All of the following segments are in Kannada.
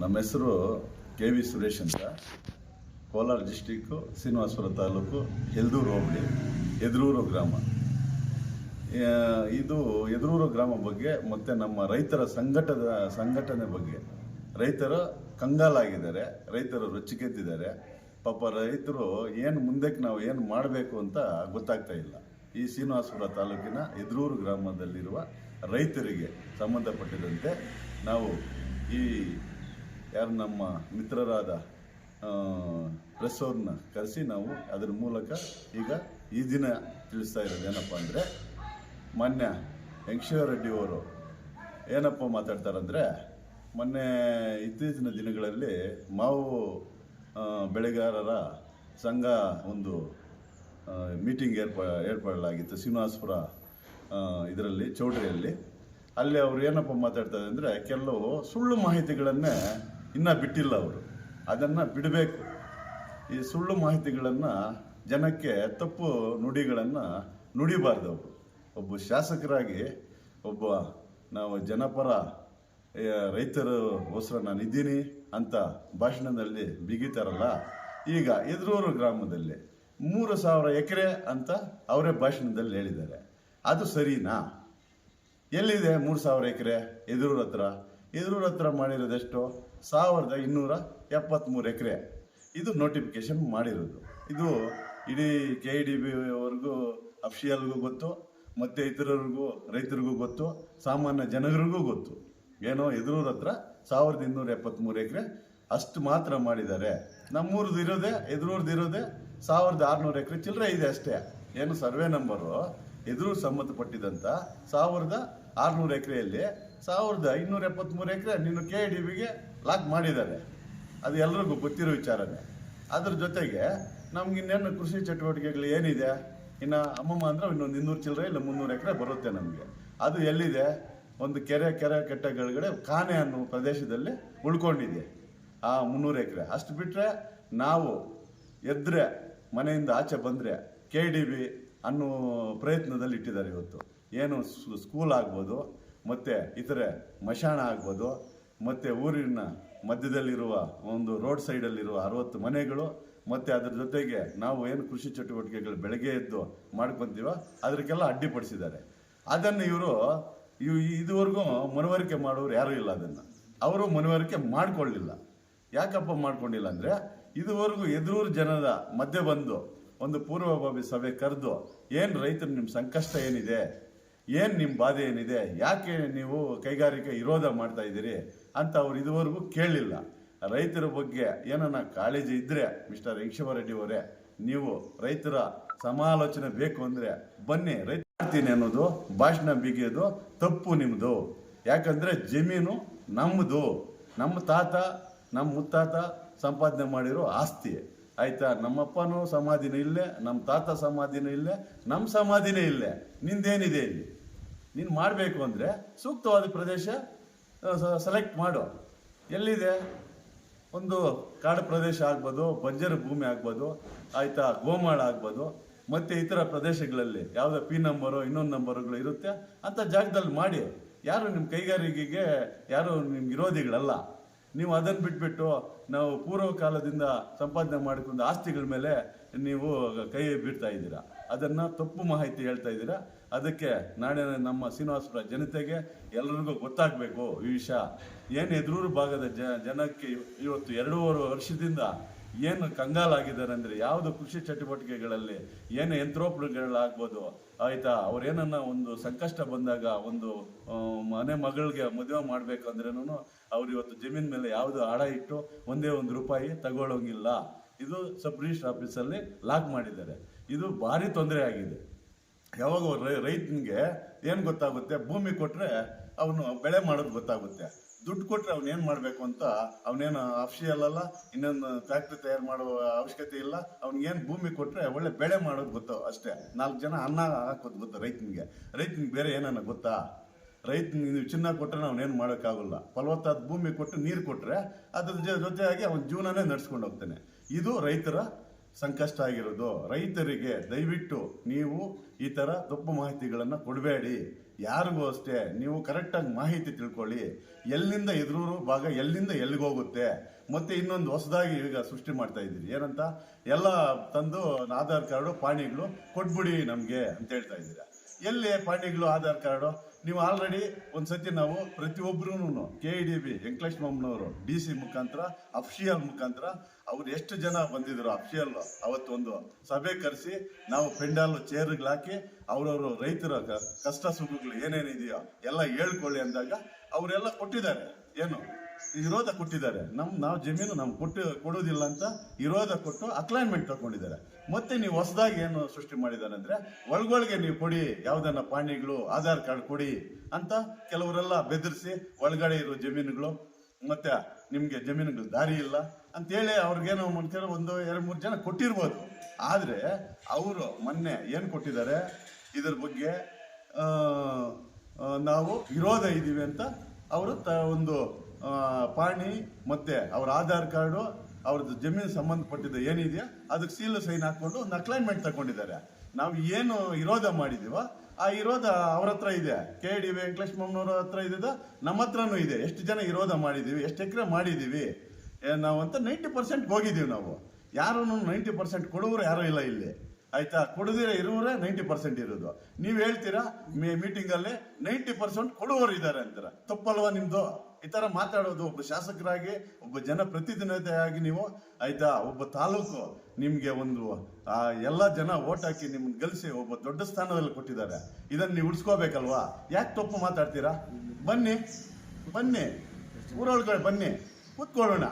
ನಮ್ಮ ಹೆಸರು ಕೆ ವಿ ಸುರೇಶ್ ಅಂತ. ಕೋಲಾರ ಡಿಸ್ಟಿಕ್ಕು ಶ್ರೀನಿವಾಸಪುರ ತಾಲೂಕು ಹೆಲ್ದೂರು ಹೋಬಳಿ, ಎದುರೂರು ಗ್ರಾಮ. ಇದು ಎದುರೂರು ಗ್ರಾಮ ಬಗ್ಗೆ ಮತ್ತು ನಮ್ಮ ರೈತರ ಸಂಘಟದ, ಸಂಘಟನೆ ಬಗ್ಗೆ. ರೈತರು ಕಂಗಾಲಾಗಿದ್ದಾರೆ, ರೈತರು ರೊಚ್ಚಿಗೆದ್ದಿದ್ದಾರೆ ಪಾಪ ರೈತರು ಏನು ಮುಂದಕ್ಕೆ ನಾವು ಏನು ಮಾಡಬೇಕು ಅಂತ ಗೊತ್ತಾಗ್ತಾ ಇಲ್ಲ. ಈ ಶ್ರೀನಿವಾಸಪುರ ತಾಲೂಕಿನ ಎದುರೂರು ಗ್ರಾಮದಲ್ಲಿರುವ ರೈತರಿಗೆ ಸಂಬಂಧಪಟ್ಟಿದಂತೆ ನಾವು ಈ ಯಾರು ನಮ್ಮ ಮಿತ್ರರಾದ ಪ್ರೆಸ್ ಅವ್ರನ್ನ ಕರೆಸಿ ನಾವು ಅದರ ಮೂಲಕ ಈಗ ಈ ದಿನ ತಿಳಿಸ್ತಾ ಇರೋದು. ಏನಪ್ಪ ಅಂದರೆ ಮಾನ್ಯ ರೆಡ್ಡಿ ಅವರು ಏನಪ್ಪ ಮಾತಾಡ್ತಾರಂದರೆ, ಮೊನ್ನೆ ಇತ್ತೀಚಿನ ದಿನಗಳಲ್ಲಿ ಮಾವು ಬೆಳೆಗಾರರ ಸಂಘ ಒಂದು ಮೀಟಿಂಗ್ ಏರ್ಪ, ಏರ್ಪಡಲಾಗಿತ್ತು. ಶ್ರೀನಿವಾಸಪುರ ಇದರಲ್ಲಿ ಚೌಟ್ರಿಯಲ್ಲಿ ಅಲ್ಲಿ ಅವ್ರು ಏನಪ್ಪ ಮಾತಾಡ್ತಾರೆ ಅಂದರೆ ಕೆಲವು ಸುಳ್ಳು ಮಾಹಿತಿಗಳನ್ನೇ ಇನ್ನೂ ಬಿಟ್ಟಿಲ್ಲ ಅವರು. ಅದನ್ನು ಬಿಡಬೇಕು. ಈ ಸುಳ್ಳು ಮಾಹಿತಿಗಳನ್ನು ಜನಕ್ಕೆ ತಪ್ಪು ನುಡಿಗಳನ್ನು ನುಡಿಬಾರ್ದು ಅವರು. ಒಬ್ಬ ಶಾಸಕರಾಗಿ ಒಬ್ಬ ನಾವು ಜನಪರ ರೈತರ ರೈತರಿಗೋಸ್ಕರ ನಾನಿದ್ದೀನಿ ಅಂತ ಭಾಷಣದಲ್ಲಿ ಬಿಗಿತಾರಲ್ಲ, ಈಗ ಎದುರೂರು ಗ್ರಾಮದಲ್ಲಿ ಮೂರು ಸಾವಿರ ಎಕರೆ ಅಂತ ಅವರೇ ಭಾಷಣದಲ್ಲಿ ಹೇಳಿದ್ದಾರೆ. ಅದು ಸರಿನಾ? ಎಲ್ಲಿದೆ ಮೂರು ಸಾವಿರ ಎಕರೆ ಎದುರೂರ ಹತ್ರ? ಎದುರೂರ ಹತ್ರ ಮಾಡಿರೋದೆಷ್ಟು? ಸಾವಿರದ ಇನ್ನೂರ ಎಪ್ಪತ್ತ್ಮೂರು ಎಕರೆ. ಇದು ನೋಟಿಫಿಕೇಶನ್ ಮಾಡಿರೋದು. ಇದು ಇಡೀ ಕೆ ಇ ಡಿ ಬಿ ಅವ್ರಿಗೂ, ಅಫಿಷಿಯಲ್ಗೂ ಗೊತ್ತು, ಮತ್ತು ಇತರರಿಗೂ, ರೈತರಿಗೂ ಗೊತ್ತು, ಸಾಮಾನ್ಯ ಜನಗರಿಗೂ ಗೊತ್ತು. ಏನೋ ಎದುರೂರ ಹತ್ರ ಸಾವಿರದ ಇನ್ನೂರ ಎಪ್ಪತ್ತ್ಮೂರು ಎಕರೆ ಅಷ್ಟು ಮಾತ್ರ ಮಾಡಿದ್ದಾರೆ. ನಮ್ಮೂರದ್ದು ಇರೋದೇ ಎದುರೂರ್ದು ಇರೋದೇ ಸಾವಿರದ ಆರುನೂರು ಎಕರೆ ಚಿಲ್ಲರೆ ಇದೆ ಅಷ್ಟೇ. ಏನು ಸರ್ವೆ ನಂಬರು? ಎದುರು ಸಂಬಂಧಪಟ್ಟಿದಂಥ ಸಾವಿರದ ಆರುನೂರು ಎಕರೆಯಲ್ಲಿ ಸಾವಿರದ ಐನೂರ ಎಪ್ಪತ್ತ್ಮೂರು ಎಕರೆ ನೀನು ಕೆ ಡಿ ಬಿಗೆ ಲಾಕ್ ಮಾಡಿದ್ದಾರೆ. ಅದು ಎಲ್ರಿಗೂ ಗೊತ್ತಿರೋ ವಿಚಾರನೇ. ಅದ್ರ ಜೊತೆಗೆ ನಮ್ಗೆ ಇನ್ನೇನು ಕೃಷಿ ಚಟುವಟಿಕೆಗಳು ಏನಿದೆ? ಇನ್ನು ಅಮ್ಮಮ್ಮ ಅಂದ್ರೆ ಇನ್ನೊಂದು ಇನ್ನೂರು ಚಿಲ್ಲರೆ ಇಲ್ಲ ಮುನ್ನೂರು ಎಕರೆ ಬರುತ್ತೆ ನಮಗೆ. ಅದು ಎಲ್ಲಿದೆ? ಒಂದು ಕೆರೆ ಕೆರೆ ಕೆಟ್ಟೆಗಳಗಡೆ ಕಾನೆ ಅನ್ನೋ ಪ್ರದೇಶದಲ್ಲಿ ಉಳ್ಕೊಂಡಿದೆ ಆ ಮುನ್ನೂರು ಎಕರೆ. ಅಷ್ಟು ಬಿಟ್ಟರೆ ನಾವು ಎದ್ರೆ ಮನೆಯಿಂದ ಆಚೆ ಬಂದರೆ ಕೆ ಡಿ ಬಿ ಅನ್ನೋ ಪ್ರಯತ್ನದಲ್ಲಿ ಇಟ್ಟಿದ್ದಾರೆ ಇವತ್ತು. ಏನು ಸ್ಕೂ- ಸ್ಕೂಲ್ ಆಗ್ಬೋದು, ಮತ್ತು ಇತರೆ ಮಶಾಣ ಆಗ್ಬೋದು, ಮತ್ತು ಊರಿನ ಮಧ್ಯದಲ್ಲಿರುವ ಒಂದು ರೋಡ್ ಸೈಡಲ್ಲಿರುವ ಅರವತ್ತು ಮನೆಗಳು, ಮತ್ತು ಅದ್ರ ಜೊತೆಗೆ ನಾವು ಏನು ಕೃಷಿ ಚಟುವಟಿಕೆಗಳು ಬೆಳಗ್ಗೆ ಎದ್ದು ಮಾಡ್ಕೊತೀವೋ ಅದಕ್ಕೆಲ್ಲ ಅಡ್ಡಿಪಡಿಸಿದ್ದಾರೆ. ಅದನ್ನು ಇವರು, ಇವು ಇದುವರೆಗೂ ಮನವರಿಕೆ ಮಾಡೋರು ಯಾರೂ ಇಲ್ಲ ಅದನ್ನು. ಅವರು ಮನವರಿಕೆ ಮಾಡಿಕೊಳ್ಳಿಲ್ಲ. ಯಾಕಪ್ಪ ಮಾಡ್ಕೊಂಡಿಲ್ಲ ಅಂದರೆ, ಇದುವರೆಗೂ ಎದುರು ಜನರ ಮಧ್ಯೆ ಬಂದು ಒಂದು ಪೂರ್ವಭಾವಿ ಸಭೆ ಕರೆದು, ಏನು ರೈತರು ನಿಮ್ಮ ಸಂಕಷ್ಟ ಏನಿದೆ? ಏನು ನಿಮ್ಮ ಬಾಧೆ ಏನಿದೆ? ಯಾಕೆ ನೀವು ಕೈಗಾರಿಕೆ ವಿರೋಧ ಮಾಡ್ತಾ ಇದ್ದೀರಿ? ಅಂತ ಅವ್ರು ಇದುವರೆಗೂ ಕೇಳಲಿಲ್ಲ ರೈತರ ಬಗ್ಗೆ ಏನನ್ನ ಕಾಳಜಿ ಇದ್ದರೆ ಮಿಸ್ಟರ್ ರೆಡ್ಡಿ ಅವರೇ, ನೀವು ರೈತರ ಸಮಾಲೋಚನೆ ಬೇಕು ಅಂದರೆ ಬನ್ನಿ, ರೈತ ಮಾಡ್ತೀನಿ ಅನ್ನೋದು, ಭಾಷಣ ಬಿಗಿಯೋದು ತಪ್ಪು ನಿಮ್ಮದು ಯಾಕಂದರೆ ಜಮೀನು ನಮ್ಮದು ನಮ್ಮ ತಾತ, ನಮ್ಮ ಮುತ್ತಾತ ಸಂಪಾದನೆ ಮಾಡಿರೋ ಆಸ್ತಿ. ಆಯ್ತಾ? ನಮ್ಮಪ್ಪನೂ ಸಮಾಧಿನೂ ಇಲ್ಲೇ ನಮ್ಮ ತಾತ ಸಮಾಧಿನೂ ಇಲ್ಲೇ ನಮ್ಮ ಸಮಾಧಿನೇ ಇಲ್ಲೇ. ನಿಂದೇನಿದೆ ಇಲ್ಲಿ? ನೀನು ಮಾಡಬೇಕು ಅಂದರೆ ಸೂಕ್ತವಾದ ಪ್ರದೇಶ ಸೆಲೆಕ್ಟ್ ಮಾಡು. ಎಲ್ಲಿದೆ? ಒಂದು ಕಾಡು ಪ್ರದೇಶ ಆಗ್ಬೋದು, ಬಂಜರು ಭೂಮಿ ಆಗ್ಬೋದು, ಆಯಿತಾ, ಗೋಮಾಳ ಆಗ್ಬೋದು, ಮತ್ತು ಇತರ ಪ್ರದೇಶಗಳಲ್ಲಿ ಯಾವುದೋ ಪಿ ನಂಬರು ಇನ್ನೊಂದು ನಂಬರುಗಳು ಇರುತ್ತೆ. ಅಂಥ ಜಾಗದಲ್ಲಿ ಮಾಡಿ. ಯಾರು ನಿಮ್ಮ ಕೈಗಾರಿಕೆಗೆ, ಯಾರು ನಿಮ್ಮ ವಿರೋಧಿಗಳಲ್ಲ. ನೀವು ಅದನ್ನು ಬಿಟ್ಬಿಟ್ಟು ನಾವು ಪೂರ್ವ ಕಾಲದಿಂದ ಸಂಪಾದನೆ ಮಾಡಿಕೊಂಡು ಆಸ್ತಿಗಳ ಮೇಲೆ ನೀವು ಕೈ ಬಿಡ್ತಾ ಇದ್ದೀರಾ? ಅದನ್ನು ತಪ್ಪು ಮಾಹಿತಿ ಹೇಳ್ತಾ ಇದ್ದೀರಾ? ಅದಕ್ಕೆ ನಾಳೆ ನಮ್ಮ ಶ್ರೀನಿವಾಸಪುರ ಜನತೆಗೆ ಎಲ್ಲರಿಗೂ ಗೊತ್ತಾಗಬೇಕು ಈ ವಿಷಯ. ಏನು ಎದುರೂರು ಭಾಗದ ಜ, ಜನಕ್ಕೆ ಇವತ್ತು ಎರಡೂವರೆ ವರ್ಷದಿಂದ ಏನು ಕಂಗಾಲಾಗಿದ್ದಾರೆ ಅಂದರೆ ಯಾವುದು ಕೃಷಿ ಚಟುವಟಿಕೆಗಳಲ್ಲಿ ಏನು ಯಂತ್ರೋಪಗಳಾಗ್ಬೋದು ಆಯಿತಾ ಅವರೇನನ್ನ ಒಂದು ಸಂಕಷ್ಟ ಬಂದಾಗ ಒಂದು ಮನೆ ಮಗಳಿಗೆ ಮದುವೆ ಮಾಡಬೇಕು ಅಂದ್ರೇನು ಅವ್ರು ಇವತ್ತು ಜಮೀನ್ ಮೇಲೆ ಯಾವುದು ಆಡ ಇಟ್ಟು ಒಂದೇ ಒಂದು ರೂಪಾಯಿ ತಗೊಳ್ಳೋಂಗಿಲ್ಲ. ಇದು ಸಬ್ ರಿಜಿಸ್ಟರ್ ಆಫೀಸಲ್ಲಿ ಲಾಕ್ ಮಾಡಿದ್ದಾರೆ. ಇದು ಭಾರಿ ತೊಂದರೆ ಆಗಿದೆ. ಯಾವಾಗ ರೈತನಿಗೆ ಏನು ಗೊತ್ತಾಗುತ್ತೆ? ಭೂಮಿ ಕೊಟ್ಟರೆ ಅವನು ಬೆಳೆ ಮಾಡೋದು ಗೊತ್ತಾಗುತ್ತೆ. ದುಡ್ಡು ಕೊಟ್ಟರೆ ಅವ್ನು ಏನು ಮಾಡಬೇಕು ಅಂತ ಅವನೇನು ಅಫಿಷಿಯಲ್ ಅಲ್ಲ, ಇನ್ನೊಂದು ಫ್ಯಾಕ್ಟ್ರಿ ತಯಾರು ಮಾಡುವ ಅವಶ್ಯಕತೆ ಇಲ್ಲ ಅವ್ನಿಗೇನು ಭೂಮಿ ಕೊಟ್ಟರೆ ಒಳ್ಳೆ ಬೆಳೆ ಮಾಡೋದು ಗೊತ್ತು ಅಷ್ಟೇ. ನಾಲ್ಕು ಜನ ಅನ್ನ ಹಾಕೋದು ಗೊತ್ತು ರೈತನಿಗೆ? ರೈತನಿಗೆ ಬೇರೆ ಏನನ್ನ ಗೊತ್ತಾ? ರೈತ ನೀವು ಚಿನ್ನ ಕೊಟ್ಟರೆ ಅವನೇನು ಮಾಡೋಕ್ಕಾಗಲ್ಲ. ಫಲವತ್ತಾದ ಭೂಮಿ ಕೊಟ್ಟು ನೀರು ಕೊಟ್ಟರೆ ಅದ್ರ ಜೊತೆಯಾಗಿ ಅವನ ಜೀವನನೇ ನಡೆಸ್ಕೊಂಡು ಹೋಗ್ತಾನೆ. ಇದು ರೈತರ ಸಂಕಷ್ಟ ಆಗಿರೋದು. ರೈತರಿಗೆ ದಯವಿಟ್ಟು ನೀವು ಈ ಥರ ತಪ್ಪು ಮಾಹಿತಿಗಳನ್ನು ಕೊಡಬೇಡಿ. ಯಾರಿಗೂ ಅಷ್ಟೇ, ನೀವು ಕರೆಕ್ಟಾಗಿ ಮಾಹಿತಿ ತಿಳ್ಕೊಳ್ಳಿ. ಎಲ್ಲಿಂದ ಎದುರೂರು ಭಾಗ ಎಲ್ಲಿಂದ ಎಲ್ಲಿಗೆ ಹೋಗುತ್ತೆ? ಮತ್ತೆ ಇನ್ನೊಂದು ಹೊಸದಾಗಿ ಈಗ ಸೃಷ್ಟಿ ಮಾಡ್ತಾ ಇದ್ದೀರಿ. ಏನಂತ? ಎಲ್ಲ ತಂದು ಆಧಾರ್ ಕಾರ್ಡು, ಪಾಣಿಗಳು ಕೊಟ್ಬಿಡಿ ನಮಗೆ ಅಂತ ಹೇಳ್ತಾ ಇದ್ದೀರಾ. ಎಲ್ಲಿ ಪಾಂಡೆಗಳು ಆಧಾರ್ ಕಾರ್ಡು? ನೀವು ಆಲ್ರೆಡಿ ಒಂದ್ಸತಿ ನಾವು ಪ್ರತಿಯೊಬ್ಬರೂ K E D B Venkatesh ಮಾಮನವರು D C ಮುಖಾಂತರ ಅಫ್ಷಿಯಲ್ ಮುಖಾಂತರ ಅವ್ರು ಎಷ್ಟು ಜನ ಬಂದಿದ್ರು ಅಫ್ಷಿಯಲ್ ಅವತ್ತೊಂದು ಸಭೆ ಕರೆಸಿ ನಾವು ಪೆಂಡಾಲ್ ಚೇರ್ಗಳು ಹಾಕಿ ಅವರವರು ರೈತರ ಕಷ್ಟ ಸುಖಗಳು ಏನೇನಿದೆಯೋ ಎಲ್ಲ ಹೇಳ್ಕೊಳ್ಳಿ ಅಂದಾಗ ಅವರೆಲ್ಲ ಕೊಟ್ಟಿದ್ದಾರೆ. ಏನು? ವಿರೋಧ ಕೊಟ್ಟಿದ್ದಾರೆ. ನಮ್, ನಾವು ಜಮೀನು ನಮ್ಗೆ ಕೊಟ್ಟು ಕೊಡೋದಿಲ್ಲ ಅಂತ ವಿರೋಧ ಕೊಟ್ಟು ಅಕ್ಲೈನ್ಮೆಂಟ್ ತಗೊಂಡಿದ್ದಾರೆ. ಮತ್ತೆ ನೀವು ಹೊಸದಾಗಿ ಏನು ಸೃಷ್ಟಿ ಮಾಡಿದ್ದಾರೆ ಅಂದ್ರೆ ಒಳಗೊಳಗೆ ನೀವು ಕೊಡಿ, ಯಾವ್ದನ್ನ ಪಾಣಿಗಳು, ಆಧಾರ್ ಕಾರ್ಡ್ ಕೊಡಿ ಅಂತ ಕೆಲವರೆಲ್ಲ ಬೆದರಿಸಿ ಒಳಗಡೆ ಇರೋ ಜಮೀನುಗಳು, ಮತ್ತೆ ನಿಮ್ಗೆ ಜಮೀನುಗಳು ದಾರಿ ಇಲ್ಲ ಅಂತೇಳಿ ಅವ್ರಿಗೇನೋ ಮಾಡ್ತಾರೆ ಒಂದು ಎರಡು ಮೂರು ಜನ ಕೊಟ್ಟಿರ್ಬೋದು. ಆದ್ರೆ ಅವರು ಮೊನ್ನೆ ಏನು ಕೊಟ್ಟಿದ್ದಾರೆ? ಇದ್ರ ಬಗ್ಗೆ ನಾವು ವಿರೋಧ ಇದ್ದೀವಿ ಅಂತ ಅವರು ತ, ಒಂದು ಪಾಣಿ ಮತ್ತೆ ಅವ್ರ ಆಧಾರ್ ಕಾರ್ಡು, ಅವ್ರದ್ದು ಜಮೀನು ಸಂಬಂಧಪಟ್ಟಿದ್ದು ಏನಿದೆಯಾ ಅದಕ್ಕೆ ಸೀಲು ಸೈನ್ ಹಾಕೊಂಡು ಒಂದು ಅಕ್ಲೈನ್ಮೆಂಟ್ ತಗೊಂಡಿದ್ದಾರೆ. ನಾವು ಏನು ವಿರೋಧ ಮಾಡಿದ್ದೀವೋ ಆ ವಿರೋಧ ಅವ್ರ ಹತ್ರ ಇದೆ. ಕೆ ಡಿ ವೆಂಕಟೇಶ್ ಮಮ್ಮನವ್ರ ಹತ್ರ ಇದೆ ನಮ್ಮ ಹತ್ರನೂ ಇದೆ. ಎಷ್ಟು ಜನ ವಿರೋಧ ಮಾಡಿದ್ದೀವಿ ಎಷ್ಟು ಎಕರೆ ಮಾಡಿದ್ದೀವಿ ನಾವು ಅಂತ ನೈಂಟಿ ಪರ್ಸೆಂಟ್ ಹೋಗಿದ್ದೀವಿ ನಾವು. ಯಾರು ನೈಂಟಿ ಪರ್ಸೆಂಟ್ ಕೊಡುವರು ಯಾರೂ ಇಲ್ಲ ಇಲ್ಲಿ. ಆಯ್ತಾ? ಕೊಡದಿರ ಇರೋರೆ ನೈಂಟಿ ಪರ್ಸೆಂಟ್ ಇರೋದು. ನೀವು ಹೇಳ್ತೀರಾ ಮೀಟಿಂಗಲ್ಲಿ ನೈಂಟಿ ಪರ್ಸೆಂಟ್ ಕೊಡುವವರು ಇದ್ದಾರೆ ಅಂತಾರೆ? ತಪ್ಪಲ್ವಾ ನಿಮ್ದು? ಈ ತರ ಮಾತಾಡೋದು ಒಬ್ಬ ಶಾಸಕರಾಗಿ, ಒಬ್ಬ ಜನ ಜನಪ್ರತಿನಿಧಿಯಾಗಿ ನೀವು ಆಯ್ತಾ, ಒಬ್ಬ ತಾಲೂಕು ನಿಮ್ಗೆ ಒಂದು, ಆ, ಎಲ್ಲ ಜನ ಓಟ್ ಹಾಕಿ ನಿಮ್ಗೆ ಗೆಲ್ಸಿ ಒಬ್ಬ ದೊಡ್ಡ ಸ್ಥಾನದಲ್ಲಿ ಕೊಟ್ಟಿದ್ದಾರೆ. ಇದನ್ನ ನೀವು ಉಳಿಸ್ಕೋಬೇಕಲ್ವಾ? ಯಾಕೆ ತಪ್ಪು ಮಾತಾಡ್ತೀರಾ? ಬನ್ನಿ ಬನ್ನಿ. ಊರೊಳಗಡೆ ಬನ್ನಿ. ಕೂತ್ಕೊಳ್ಳೋಣ.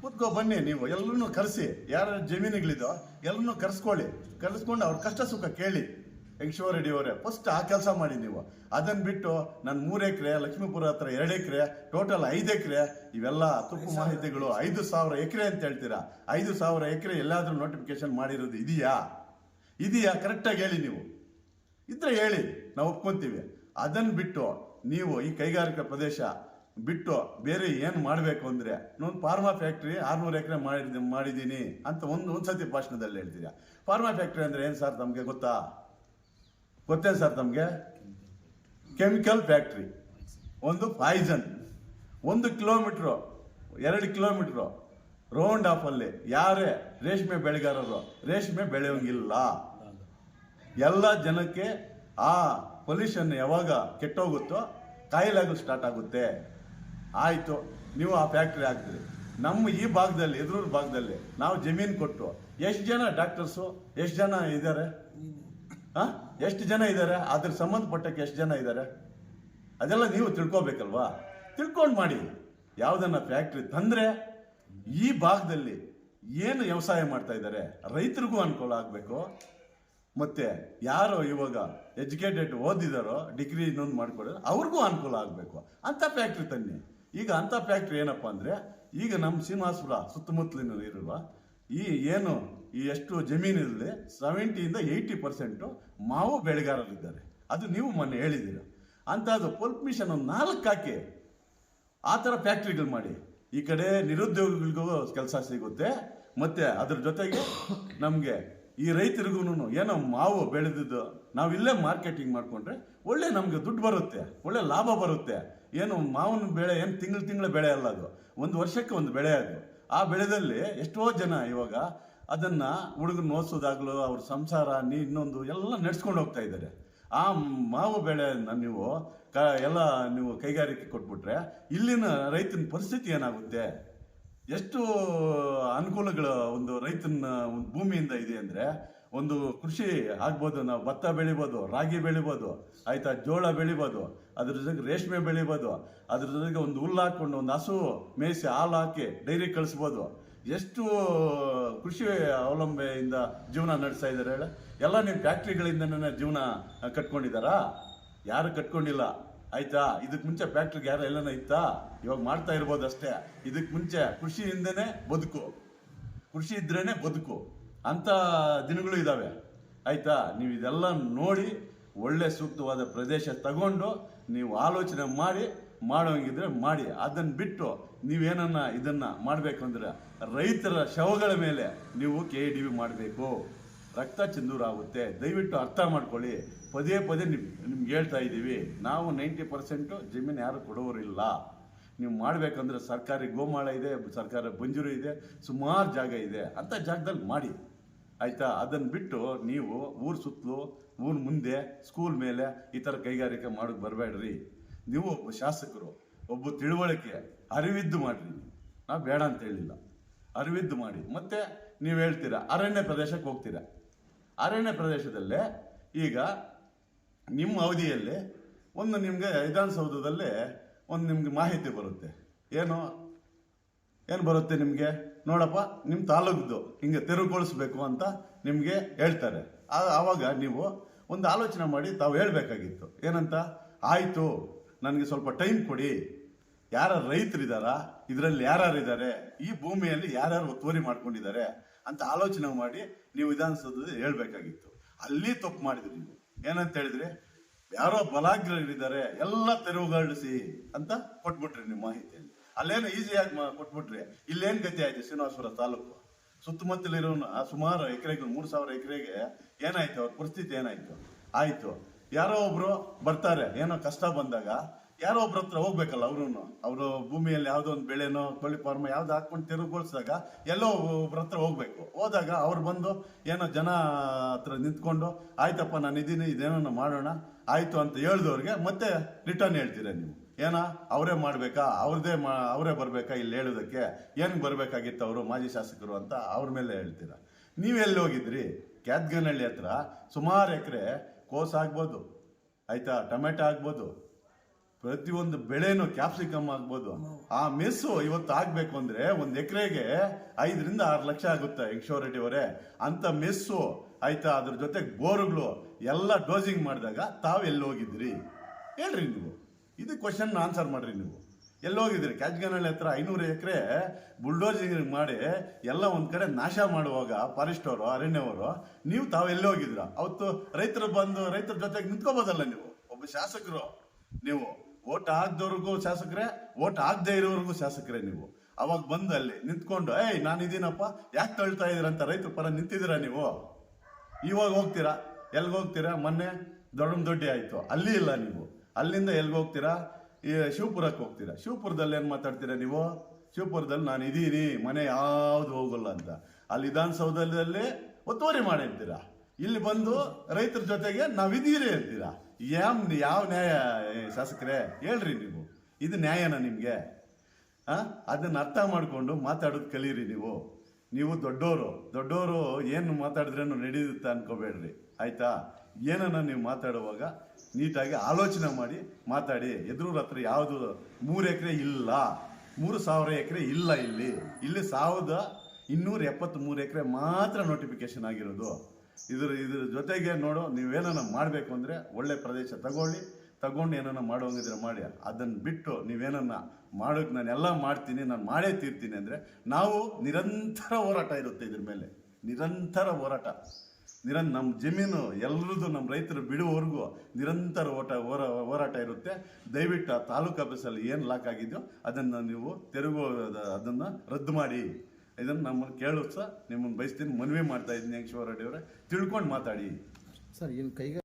ಕೂತ್ಕೋ, ಬನ್ನಿ ನೀವು. ಎಲ್ಲರನ್ನೂ ಕರೆಸಿ. ಯಾರ ಜಮೀನುಗಳಿದೋ ಎಲ್ಲರನ್ನೂ ಕರೆಸ್ಕೊಳ್ಳಿ. ಕರೆಸ್ಕೊಂಡು ಅವ್ರ ಕಷ್ಟ ಸುಖ ಕೇಳಿ. ಯಂಗೇಶ್ವರ ರೆಡ್ಡಿ ಅವರೇ? ಫಸ್ಟ್ ಆ ಕೆಲಸ ಮಾಡಿ ನೀವು. ಅದನ್ನ ಬಿಟ್ಟು ನಾನು ಮೂರು ಎಕರೆ ಲಕ್ಷ್ಮೀಪುರ ಹತ್ರ ಎರಡು ಎಕರೆ ಟೋಟಲ್ ಐದು ಎಕರೆ ಇವೆಲ್ಲ ತಪ್ಪು ಮಾಹಿತಿಗಳು ಐದು ಸಾವಿರ ಎಕರೆ ಅಂತ ಹೇಳ್ತೀರಾ? ಐದು ಸಾವಿರ ಎಕರೆ ಎಲ್ಲಾದರೂ ನೋಟಿಫಿಕೇಶನ್ ಮಾಡಿರೋದು ಇದೆಯಾ? ಇದೆಯಾ? ಕರೆಕ್ಟಾಗಿ ಹೇಳಿ ನೀವು. ಇದ್ರೆ ಹೇಳಿ ನಾವು ಒಪ್ಕೊಂತೀವಿ. ಅದನ್ನ ಬಿಟ್ಟು ನೀವು ಈ ಕೈಗಾರಿಕಾ ಪ್ರದೇಶ ಬಿಟ್ಟು ಬೇರೆ ಏನು ಮಾಡಬೇಕು ಅಂದರೆ ನಾನು ಫಾರ್ಮಾ ಫ್ಯಾಕ್ಟ್ರಿ ಆರುನೂರು ಎಕರೆ ಮಾಡಿದ್ ಮಾಡಿದ್ದೀನಿ ಅಂತ ಒಂದು ಒಂದು ಸತಿ ಭಾಷಣದಲ್ಲಿ ಹೇಳ್ತೀರಾ? ಫಾರ್ಮಾ ಫ್ಯಾಕ್ಟ್ರಿ ಅಂದರೆ ಏನು ಸರ್ ತಮಗೆ ಗೊತ್ತಾ? ಗೊತ್ತೇನು ಸರ್ ತಮಗೆ ಕೆಮಿಕಲ್ ಫ್ಯಾಕ್ಟ್ರಿ ಒಂದು ಪಾಯ್ಸನ್ ಒಂದು ಕಿಲೋಮೀಟ್ರು, ಎರಡು ಕಿಲೋಮೀಟ್ರು. ರೌಂಡ್ ಆಫ್ ಅಲ್ಲಿ ಯಾರೇ ರೇಷ್ಮೆ ಬೆಳೆಗಾರರು ರೇಷ್ಮೆ ಬೆಳೆಯೋಂಗಿಲ್ಲ. ಎಲ್ಲ ಜನಕ್ಕೆ ಆ ಪೊಲ್ಯೂಷನ್ ಯಾವಾಗ ಕೆಟ್ಟೋಗುತ್ತೋ ಕಾಯಿಲೆಗಳು ಸ್ಟಾರ್ಟ್ ಆಗುತ್ತೆ. ಆಯಿತು, ನೀವು ಆ ಫ್ಯಾಕ್ಟ್ರಿ ಹಾಕ್ತೀರಿ ನಮ್ಮ ಈ ಭಾಗದಲ್ಲಿ ಎದುರು ಭಾಗದಲ್ಲಿ ನಾವು ಜಮೀನು ಕೊಟ್ಟು ಎಷ್ಟು ಜನ ಡಾಕ್ಟರ್ಸು ಎಷ್ಟು ಜನ ಇದ್ದಾರೆ ಆ ಎಷ್ಟು ಜನ ಇದ್ದಾರೆ ಅದ್ರ ಸಂಬಂಧಪಟ್ಟಕ್ಕೆ ಎಷ್ಟು ಜನ ಇದ್ದಾರೆ ಅದೆಲ್ಲ ನೀವು ತಿಳ್ಕೊಬೇಕಲ್ವಾ? ತಿಳ್ಕೊಂಡು ಮಾಡಿ. ಯಾವುದನ್ನ ಫ್ಯಾಕ್ಟ್ರಿ ತಂದ್ರೆ ಈ ಭಾಗದಲ್ಲಿ ಏನು ವ್ಯವಸಾಯ ಮಾಡ್ತಾ ಇದ್ದಾರೆ, ರೈತರಿಗೂ ಅನುಕೂಲ ಆಗಬೇಕು. ಮತ್ತೆ ಯಾರು ಇವಾಗ ಎಜುಕೇಟೆಡ್ ಓದಿದಾರೋ ಡಿಗ್ರಿ ಇನ್ನೊಂದು ಮಾಡ್ಕೊಡೋ ಅವ್ರಿಗೂ ಅನುಕೂಲ ಆಗಬೇಕು. ಅಂತ ಫ್ಯಾಕ್ಟ್ರಿ ತನ್ನಿ. ಈಗ ಅಂತ ಫ್ಯಾಕ್ಟ್ರಿ ಏನಪ್ಪಾ ಅಂದ್ರೆ, ಈಗ ನಮ್ಮ ಶ್ರೀನಿವಾಸಪುರ ಸುತ್ತಮುತ್ತಲಿನ ಇರುವ ಈ ಏನು ಈ ಎಷ್ಟು ಜಮೀನಿದೆ ಸೆವೆಂಟಿಯಿಂದ ಏಯ್ಟಿ ಪರ್ಸೆಂಟು ಮಾವು ಬೆಳೆಗಾರರಿದ್ದಾರೆ. ಅದು ನೀವು ಮೊನ್ನೆ ಹೇಳಿದ್ದೀರ. ಅಂಥದ್ದು ಪಲ್ಪ್ ಮಿಷನ್ ನಾಲ್ಕು ಹಾಕಿ ಆ ಥರ ಫ್ಯಾಕ್ಟ್ರಿಗಳು ಮಾಡಿ. ಈ ಕಡೆ ನಿರುದ್ಯೋಗಿಗಳಿಗೂ ಕೆಲಸ ಸಿಗುತ್ತೆ. ಮತ್ತು ಅದ್ರ ಜೊತೆಗೆ ನಮಗೆ ಈ ರೈತರಿಗೂ ಏನೋ ಮಾವು ಬೆಳೆದಿದ್ದು ನಾವು ಇಲ್ಲೇ ಮಾರ್ಕೆಟಿಂಗ್ ಮಾಡಿಕೊಂಡ್ರೆ ಒಳ್ಳೆ ನಮಗೆ ದುಡ್ಡು ಬರುತ್ತೆ, ಒಳ್ಳೆ ಲಾಭ ಬರುತ್ತೆ. ಏನು ಮಾವಿನ ಬೆಳೆ ಏನು ತಿಂಗಳು ತಿಂಗಳ ಬೆಳೆ ಅಲ್ಲ ಅದು. ಒಂದು ವರ್ಷಕ್ಕೆ ಒಂದು ಬೆಳೆ ಅದು. ಆ ಬೆಳೆದಲ್ಲಿ ಎಷ್ಟೋ ಜನ ಇವಾಗ ಅದನ್ನ ಹುಡುಗನ ಓದಿಸೋದಾಗ್ಲೂ ಅವ್ರ ಸಂಸಾರ, ನೀ ಇನ್ನೊಂದು ಎಲ್ಲ ನಡೆಸ್ಕೊಂಡು ಹೋಗ್ತಾ ಇದ್ದಾರೆ. ಆ ಮಾವು ಬೆಳೆಯನ್ನು ನೀವು ಕ, ಎಲ್ಲ ನೀವು ಕೈಗಾರಿಕೆ ಕೊಟ್ಬಿಟ್ರೆ ಇಲ್ಲಿನ ರೈತನ ಪರಿಸ್ಥಿತಿ ಏನಾಗುತ್ತೆ? ಎಷ್ಟು ಅನುಕೂಲಗಳು ಒಂದು ರೈತನ ಒಂದು ಭೂಮಿಯಿಂದ ಇದೆ ಅಂದರೆ ಒಂದು ಕೃಷಿ ಆಗ್ಬೋದು, ನಾವು ಭತ್ತ ಬೆಳಿಬೋದು, ರಾಗಿ ಬೆಳಿಬೋದು, ಆಯಿತಾ ಜೋಳ ಬೆಳಿಬೋದು, ಅದ್ರ ಜೊತೆಗೆ ರೇಷ್ಮೆ ಬೆಳಿಬೋದು, ಅದ್ರ ಜೊತೆಗೆ ಒಂದು ಹುಲ್ಲು ಹಾಕ್ಕೊಂಡು ಒಂದು ಹಸು ಮೇಯಿಸಿ ಹಾಲು ಹಾಕಿ ಡೈರಿ ಕಳಿಸ್ಬೋದು. ಎಷ್ಟು ಕೃಷಿ ಅವಲಂಬೆಯಿಂದ ಜೀವನ ನಡೆಸ್ತಾ ಇದ್ದಾರೆ ಹೇಳ. ಎಲ್ಲ ನೀವು ಫ್ಯಾಕ್ಟ್ರಿಗಳಿಂದನೇ ಜೀವನ ಕಟ್ಕೊಂಡಿದ್ದಾರಾ? ಯಾರು ಕಟ್ಕೊಂಡಿಲ್ಲ? ಆಯ್ತಾ? ಇದಕ್ಕೆ ಮುಂಚೆ ಫ್ಯಾಕ್ಟ್ರಿಗೆ ಯಾರು ಎಲ್ಲನ ಇತ್ತಾ? ಇವಾಗ ಮಾಡ್ತಾ ಇರ್ಬೋದು ಅಷ್ಟೇ. ಇದಕ್ಕೆ ಮುಂಚೆ ಕೃಷಿಯಿಂದನೇ ಬದುಕು. ಕೃಷಿ ಇದ್ರೇನೆ ಬದುಕು. ಅಂತ ದಿನಗಳು ಇದ್ದಾವೆ ಆಯ್ತಾ? ನೀವು ಇದೆಲ್ಲ ನೋಡಿ ಒಳ್ಳೆ ಸೂಕ್ತವಾದ ಪ್ರದೇಶ ತಗೊಂಡು ನೀವು ಆಲೋಚನೆ ಮಾಡಿ ಮಾಡೋಂಗಿದ್ರೆ ಮಾಡಿ. ಅದನ್ನ ಬಿಟ್ಟು ನೀವೇನನ್ನ ಇದನ್ನ ಮಾಡಬೇಕು ಅಂದ್ರೆ ರೈತರ ಶವಗಳ ಮೇಲೆ ನೀವು ಕೆ ಡಿ ವಿ ಮಾಡಬೇಕು. ರಕ್ತ ಚೆಂದೂರಾಗುತ್ತೆ. ದಯವಿಟ್ಟು ಅರ್ಥ ಮಾಡ್ಕೊಳ್ಳಿ. ಪದೇ ಪದೇ ನಿಮ್, ನಿಮ್ಗೆ ಹೇಳ್ತಾ ಇದ್ದೀವಿ. ನಾವು ನೈಂಟಿ ಪರ್ಸೆಂಟು ಜಮೀನು ಯಾರು ಕೊಡೋರಿಲ್ಲ. ನೀವು ಮಾಡಬೇಕಂದ್ರೆ ಸರ್ಕಾರಿ ಗೋಮಾಳ ಇದೆ, ಸರ್ಕಾರ ಬಂಜೂರು ಇದೆ, ಸುಮಾರು ಜಾಗ ಇದೆ. ಅಂಥ ಜಾಗದಲ್ಲಿ ಮಾಡಿ. ಆಯಿತಾ? ಅದನ್ನು ಬಿಟ್ಟು ನೀವು ಊರು ಸುತ್ತಲೂ, ಊರ ಮುಂದೆ ಸ್ಕೂಲ್ ಮೇಲೆ ಈ ಥರ ಕೈಗಾರಿಕೆ ಮಾಡೋಕೆ ಬರಬೇಡ್ರಿ. ನೀವು ಶಾಸಕರು ಒಬ್ಬ ತಿಳುವಳಿಕೆ, ಅರಿವಿದ್ದು ಮಾಡಿರಿ. ನಾವು ಬೇಡ ಅಂತ ಹೇಳಿಲ್ಲ. ಅರಿವಿದ್ದು ಮಾಡಿ. ಮತ್ತೆ ನೀವು ಹೇಳ್ತೀರಾ, ಅರಣ್ಯ ಪ್ರದೇಶಕ್ಕೆ ಹೋಗ್ತೀರಾ? ಅರಣ್ಯ ಪ್ರದೇಶದಲ್ಲೇ ಈಗ ನಿಮ್ಮ ಅವಧಿಯಲ್ಲಿ ಒಂದು ನಿಮಗೆ ವಿಧಾನಸೌಧದಲ್ಲಿ ಒಂದು ನಿಮಗೆ ಮಾಹಿತಿ ಬರುತ್ತೆ. ಏನು? ಏನು ಬರುತ್ತೆ ನಿಮಗೆ? ನೋಡಪ್ಪ ನಿಮ್ಮ ತಾಲೂಕ್ದು ಹಿಂಗೆ ತೆರವುಗೊಳಿಸ್ಬೇಕು ಅಂತ ನಿಮಗೆ ಹೇಳ್ತಾರೆ. ಆವಾಗ ನೀವು ಒಂದು ಆಲೋಚನೆ ಮಾಡಿ ತಾವು ಹೇಳಬೇಕಾಗಿತ್ತು. ಏನಂತ? ಆಯಿತು. ನನಗೆ ಸ್ವಲ್ಪ ಟೈಮ್ ಕೊಡಿ. ಯಾರ ಇದ್ದಾರಾ ಇದರಲ್ಲಿ ಯಾರ್ಯಾರು ಇದ್ದಾರೆ ಈ ಭೂಮಿಯಲ್ಲಿ ಯಾರ್ಯಾರು ಒತ್ತುವರಿ ಮಾಡ್ಕೊಂಡಿದ್ದಾರೆ ಅಂತ ಆಲೋಚನೆ ಮಾಡಿ ನೀವು ವಿಧಾನಸೌಧದಲ್ಲಿ ಹೇಳ್ಬೇಕಾಗಿತ್ತು. ಅಲ್ಲಿ ತಪ್ಪು ಮಾಡಿದ್ರಿ ನೀವು. ಏನಂತ ಹೇಳಿದ್ರೆ, ಯಾರೋ ಬಲಾಗ್ರರಿದ್ದಾರೆ ಎಲ್ಲ ತೆರವುಗೊಳಿಸಿ ಅಂತ ಕೊಟ್ಬಿಟ್ರಿ ನಿಮ್ಮ ಮಾಹಿತಿಯಲ್ಲಿ. ಅಲ್ಲೇನು ಈಸಿಯಾಗಿ ಕೊಟ್ಬಿಟ್ರಿ. ಇಲ್ಲೇನು ಗತಿ ಆಯ್ತು ಶ್ರೀನಿವಾಸಪುರ ತಾಲೂಕು? ಸುತ್ತಮುತ್ತಲಿರೋ ಸುಮಾರು ಎಕರೆಗೆ, ಮೂರು ಸಾವಿರ ಎಕರೆಗೆ ಏನಾಯ್ತು? ಅವ್ರ ಪರಿಸ್ಥಿತಿ ಏನಾಯ್ತು? ಆಯ್ತು. ಯಾರೋ ಒಬ್ರು ಬರ್ತಾರೆ, ಏನೋ ಕಷ್ಟ ಬಂದಾಗ, ಯಾರೋ ಒಬ್ರ ಹತ್ರ ಹೋಗ್ಬೇಕಲ್ಲ ಅವ್ರೂ ಅವರು ಭೂಮಿಯಲ್ಲಿ ಯಾವುದೋ ಒಂದು ಬೆಳೆನೋ ಕೋಳಿ ಫಾರ್ಮ್ ಯಾವ್ದು ಹಾಕೊಂಡು ತಿರುಗೋಳ್ಸಿದಾಗ ಎಲ್ಲೋ ಒಬ್ರ ಹತ್ರ ಹೋಗ್ಬೇಕು. ಹೋದಾಗ ಅವ್ರು ಬಂದು ಏನೋ ಜನ ಹತ್ರ ನಿಂತ್ಕೊಂಡು, ಆಯ್ತಪ್ಪ, ನಾನು ಇದೀನಿ ಇದೇನೋ ಮಾಡೋಣ, ಆಯ್ತು ಅಂತ ಹೇಳ್ದವ್ರಿಗೆ ಮತ್ತೆ ರಿಟರ್ನ್ ಹೇಳ್ತೀರಾ ನೀವು. ಏನ? ಅವರೇ ಮಾಡ್ಬೇಕಾ? ಅವ್ರದೇ ಮಾ, ಅವರೇ ಬರ್ಬೇಕಾ ಇಲ್ಲಿ ಹೇಳೋದಕ್ಕೆ? ಏನ್ ಬರ್ಬೇಕಾಗಿತ್ತು ಅವರು, ಮಾಜಿ ಶಾಸಕರು ಅಂತ ಅವ್ರ ಮೇಲೆ ಹೇಳ್ತೀರಾ. ನೀವೆಲ್ಲಿ ಹೋಗಿದ್ರಿ? ಕ್ಯಾದ್ಗನಹಳ್ಳಿ ಹತ್ರ ಸುಮಾರು ಎಕರೆ ಕೋಸ್ ಆಗ್ಬೋದು, ಆಯ್ತಾ, ಟೊಮೆಟೊ ಆಗ್ಬೋದು, ಪ್ರತಿಯೊಂದು ಬೆಳೆನೂ ಕ್ಯಾಪ್ಸಿಕಮ್ ಆಗ್ಬೋದು. ಆ ಮೆಸ್ಸು ಇವತ್ತು ಆಗ್ಬೇಕು ಅಂದ್ರೆ ಒಂದು ಎಕರೆಗೆ ಐದರಿಂದ ಆರು ಲಕ್ಷ ಆಗುತ್ತೆ ರೆಡ್ಡಿ ಅವರೇ. ಅಂತ ಮೆಸ್ಸು, ಆಯ್ತಾ, ಅದ್ರ ಜೊತೆಗೆ ಬೋರ್ಗಳು ಎಲ್ಲ ಡೋಸಿಂಗ್ ಮಾಡಿದಾಗ ತಾವು ಹೋಗಿದ್ರಿ ಹೇಳ್ರಿ ನೀವು. ಇದು ಕ್ವಶನ್ ಆನ್ಸರ್ ಮಾಡ್ರಿ ನೀವು. ಎಲ್ಲಿ ಕ್ಯಾಜ್ಗನಹಳ್ಳಿ ಹತ್ರ ಐನೂರು ಎಕರೆ ಬುಲ್ಡೋಸಿಂಗ್ ಮಾಡಿ ಎಲ್ಲ ಒಂದು ಕಡೆ ನಾಶ ಮಾಡುವಾಗ ಫಾರೆಸ್ಟ್ ಅವರು ಅರಣ್ಯವರು ನೀವು ತಾವು ಎಲ್ಲಿ ಹೋಗಿದ್ರ ಅವತ್ತು ರೈತರು ಬಂದು, ರೈತರ ಜೊತೆಗೆ ನಿಂತ್ಕೋಬೋದಲ್ಲ ನೀವು? ಒಬ್ಬ ಶಾಸಕರು ನೀವು. ಓಟ್ ಹಾಕ್ದವ್ರಿಗೂ ಶಾಸಕರೇ, ಓಟ್ ಹಾಕ್ದೇ ಇರೋವರೆಗೂ ಶಾಸಕರೇ ನೀವು. ಅವಾಗ ಬಂದು ಅಲ್ಲಿ ನಿಂತ್ಕೊಂಡು, ಏಯ್, ನಾನು ಇದೀನಪ್ಪ, ಯಾಕೆ ತಳ್ತಾ ಅಂತ ರೈತರ ಪರ ನಿಂತಿದ್ದೀರಾ ನೀವು? ಇವಾಗ ಹೋಗ್ತೀರಾ? ಎಲ್ಗೆ ಹೋಗ್ತೀರಾ? ಮೊನ್ನೆ ದೊಡ್ಡ ದೊಡ್ಡಿ ಆಯಿತು. ಅಲ್ಲಿ ಇಲ್ಲ ನೀವು. ಅಲ್ಲಿಂದ ಎಲ್ಗೆ ಹೋಗ್ತೀರಾ? ಈ ಶಿವಪುರಕ್ಕೆ ಹೋಗ್ತೀರಾ? ಶಿವಪುರದಲ್ಲಿ ಏನು ಮಾತಾಡ್ತೀರಾ ನೀವು? ಶಿವಪುರದಲ್ಲಿ ನಾನು ಇದ್ದೀನಿ ಮನೆ ಯಾವುದು ಹೋಗಲ್ಲ ಅಂತ. ಅಲ್ಲಿ ವಿಧಾನಸೌಧದಲ್ಲಿ ಒತ್ತುವರಿ ಮಾಡಿರ್ತೀರಾ? ಇಲ್ಲಿ ಬಂದು ರೈತರ ಜೊತೆಗೆ ನಾವಿದ್ದೀರಿ ಅಂತೀರಾ? ಯಾಮ್ ಯಾವ ನ್ಯಾಯ ಶಾಸಕರೇ, ಹೇಳ್ರಿ ನೀವು. ಇದು ನ್ಯಾಯನಾ ನಿಮಗೆ? ಅದನ್ನು ಅರ್ಥ ಮಾಡಿಕೊಂಡು ಮಾತಾಡೋದು ಕಲೀರಿ ನೀವು. ನೀವು ದೊಡ್ಡೋರು. ದೊಡ್ಡೋರು ಏನು ಮಾತಾಡಿದ್ರೇನು ನಡೆಯುತ್ತೆ ಅನ್ಕೋಬೇಡ್ರಿ. ಆಯ್ತಾ? ಏನನ್ನ ನೀವು ಮಾತಾಡುವಾಗ ನೀಟಾಗಿ ಆಲೋಚನೆ ಮಾಡಿ ಮಾತಾಡಿ. ಎದುರೂರ ಹತ್ರ ಯಾವುದು ಮೂರು ಎಕರೆ ಇಲ್ಲ. ಮೂರು ಸಾವಿರ ಎಕರೆ ಇಲ್ಲ ಇಲ್ಲಿ. ಇಲ್ಲಿ ಸಾವಿರದ ಇನ್ನೂರ ಎಪ್ಪತ್ತ್ಮೂರು ಎಕರೆ ಮಾತ್ರ ನೋಟಿಫಿಕೇಶನ್ ಆಗಿರೋದು. ಇದ್ರ ಇದ್ರ ಜೊತೆಗೆ ನೋಡು ನೀವೇನನ್ನ ಮಾಡಬೇಕು ಅಂದರೆ ಒಳ್ಳೆ ಪ್ರದೇಶ ತಗೊಳ್ಳಿ. ತಗೊಂಡು ಏನನ್ನ ಮಾಡೋಂಗಿದ್ರೆ ಮಾಡಿ. ಅದನ್ನು ಬಿಟ್ಟು ನೀವೇನನ್ನ ಮಾಡೋಕ್ಕೆ ನಾನು ಎಲ್ಲ ಮಾಡ್ತೀನಿ, ನಾನು ಮಾಡೇ ತೀರ್ತೀನಿ ಅಂದರೆ ನಾವು ನಿರಂತರ ಹೋರಾಟ ಇರುತ್ತೆ ಇದ್ರ ಮೇಲೆ. ನಿರಂತರ ಹೋರಾಟ. ನಿರನ್ ನಮ್ಮ ಜಮೀನು ಎಲ್ಲರದ್ದು ನಮ್ಮ ರೈತರು ಬಿಡುವವರೆಗೂ ನಿರಂತರ ಓಟ ಹೋರಾ, ಹೋರಾಟ ಇರುತ್ತೆ. ದಯವಿಟ್ಟು ಆ ತಾಲೂಕು ಆಫೀಸಲ್ಲಿ ಏನು ಲಾಕ್ ಆಗಿದೆಯೋ ಅದನ್ನು ನೀವು ತೆರವು ಅದನ್ನು ರದ್ದು ಮಾಡಿ. ಇದನ್ನು ನಮ್ಮನ್ನು ಕೇಳೋದು ಸಹ ನಿಮ್ಮನ್ನು ಬಯಸ್ತೀನಿ, ಮನವಿ ಮಾಡ್ತಾ ಇದ್ದೀನಿ ಯಂಕ್ಷವರ ಅವರೇ. ತಿಳ್ಕೊಂಡು ಮಾತಾಡಿ. ಸರ್ ಏನು ಕೈಗ